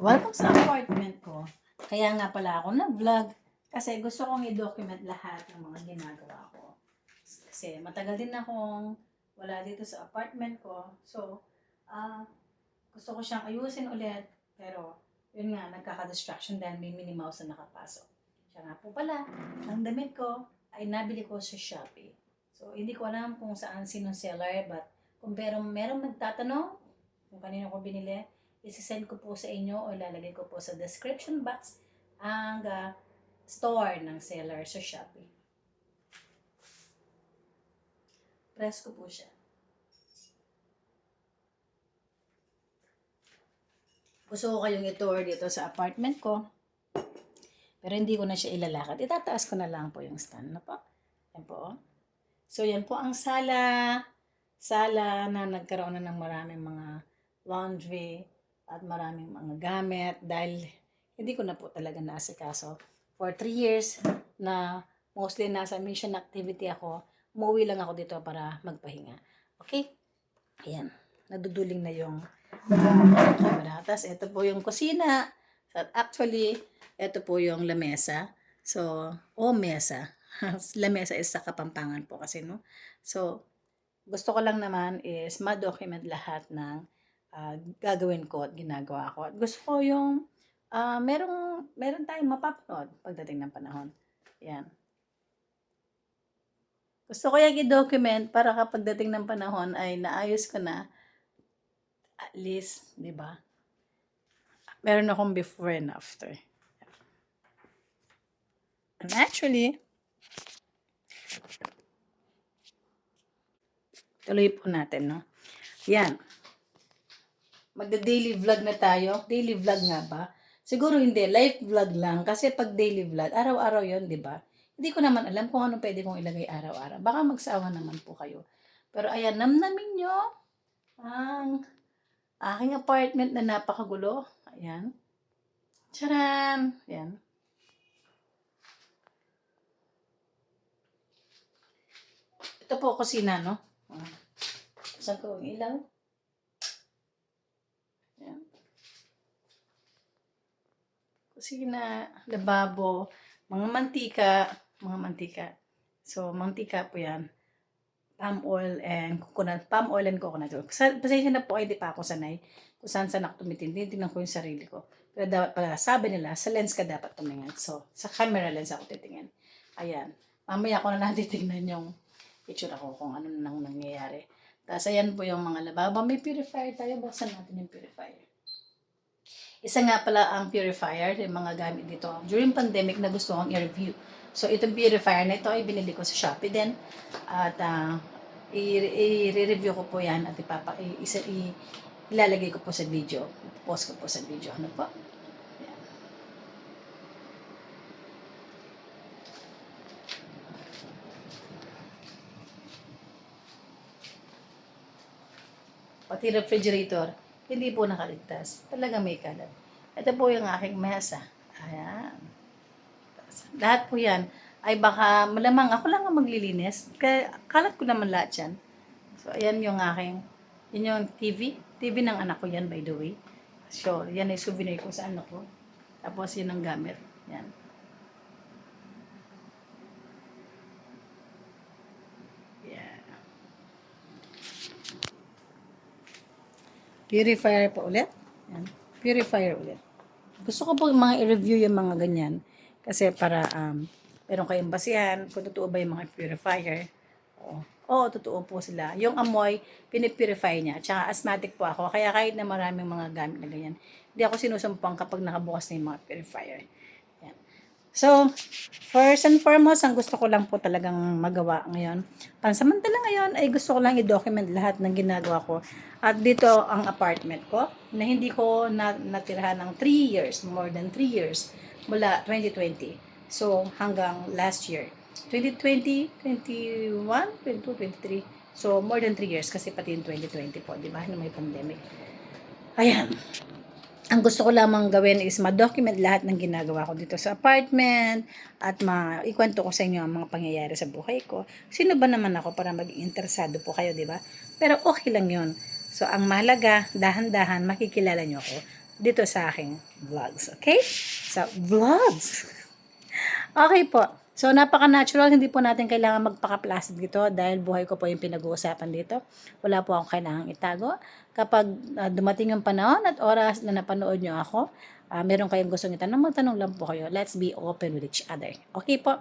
Welcome sa apartment ko. Kaya nga pala ako na-vlog kasi gusto kong i-document lahat ng mga ginagawa ko. Kasi matagal din akong wala dito sa apartment ko. So, ah gusto ko siyang ayusin ulit. Pero, yun nga, nagkaka-distraction dahil may Minnie Mouse na nakapasok. Siya nga po pala, ang damit ko ay nabili ko sa Shopee. So, hindi ko alam kung saan sinong seller, but kung pero merong nagtatanong kung kanino ko binili, isisend ko po sa inyo o ilalagay ko po sa description box ang ah, store ng seller sa Shopee. Press ko po siya. Gusto ko kayong i-tour dito sa apartment ko. Pero hindi ko na siya ilalakad. Itataas ko na lang po yung stand na po. Yan po. oh. So, yan po ang sala. Sala na nagkaroon na ng maraming mga laundry at maraming mga gamit dahil hindi ko na po talaga naasikaso. For three years na mostly nasa mission activity ako, umuwi lang ako dito para magpahinga. Okay? Ayan. Naduduling na yung uh, camera. Tapos ito po yung kusina. At actually, ito po yung lamesa. So, o mesa. lamesa is sa Kapampangan po kasi, no? So, gusto ko lang naman is ma-document lahat ng ah, gagawin ko at ginagawa ko. At gusto ko yung ah, merong, meron tayong mapapanood pagdating ng panahon. Yan. Gusto ko yung i-document para kapag dating ng panahon ay naayos ko na at least, di ba? Meron akong before and after. And actually, tuloy po natin, no? Yan. Magda-daily vlog na tayo. Daily vlog nga ba? Siguro hindi. Live vlog lang. Kasi pag daily vlog, araw-araw yon di ba? Hindi ko naman alam kung ano pwede kong ilagay araw-araw. Baka magsawa naman po kayo. Pero ayan, namnamin nyo ang aking apartment na napakagulo. Ayan. Charan! Ayan. Ito po kusina, no? Saan ko ang ilaw? Ayan. Kusina, lababo, mga mantika, mga mantika. So, mantika po yan. Palm oil and coconut. Palm oil and coconut oil. Pasensya na po, ay di pa ako sanay kung saan saan ako tumitin. Tinitingnan ko yung sarili ko. Pero dapat pala, sabi nila, sa lens ka dapat tumingin. So, sa camera lens ako titingin. Ayan. Mamaya ko na lang titingnan yung picture ako kung ano nang nangyayari. Tapos ayan po yung mga lababo. May purifier tayo. Buksan natin yung purifier. Isa nga pala ang purifier, yung mga gamit dito. During pandemic na gusto kong i-review. So, itong purifier na ito ay binili ko sa Shopee din. At ah, i- i-review ko po yan at ipapa, i- isa, i- ilalagay ko po sa video. Post ko po sa video. Ano po? Yan. Pati refrigerator, hindi po nakaligtas. Talaga may kalat. Ito po yung aking mesa. Ayan. Lahat po yan ay baka malamang ako lang ang maglilinis. Kaya kalat ko naman lahat yan. So, ayan yung aking, yun yung TV. TV ng anak ko yan, by the way. So, yan ay souvenir ko sa anak ko. Tapos, yun ang gamit. Yan. Purifier po ulit. Yan. Purifier ulit. Gusto ko po mga i-review yung mga ganyan. Kasi para um, meron kayong basihan kung totoo ba yung mga purifier. Oo. Oo, totoo po sila. Yung amoy, pinipurify niya. Tsaka asthmatic po ako. Kaya kahit na maraming mga gamit na ganyan, hindi ako sinusumpang kapag nakabukas na yung mga purifier. So, first and foremost, ang gusto ko lang po talagang magawa ngayon. Pansamantala ngayon ay gusto ko lang i-document lahat ng ginagawa ko. At dito ang apartment ko na hindi ko na, natirahan ng 3 years, more than 3 years mula 2020. So, hanggang last year. 2020, 21, 22, 23. So, more than 3 years kasi pati yung 2020 po, di ba? Na may pandemic. Ayan. Ang gusto ko lamang gawin is ma-document lahat ng ginagawa ko dito sa apartment at ma ikwento ko sa inyo ang mga pangyayari sa buhay ko. Sino ba naman ako para maging interesado po kayo, di ba? Pero okay lang yon. So, ang mahalaga, dahan-dahan, makikilala nyo ako. dito sa aking vlogs. Okay? Sa vlogs. Okay po. So, napaka-natural. Hindi po natin kailangan magpaka-plastic dito dahil buhay ko po yung pinag-uusapan dito. Wala po akong kailangang itago. Kapag ah, dumating yung panahon at oras na napanood nyo ako, ah, meron kayong gustong itanong, magtanong lang po kayo. Let's be open with each other. Okay po?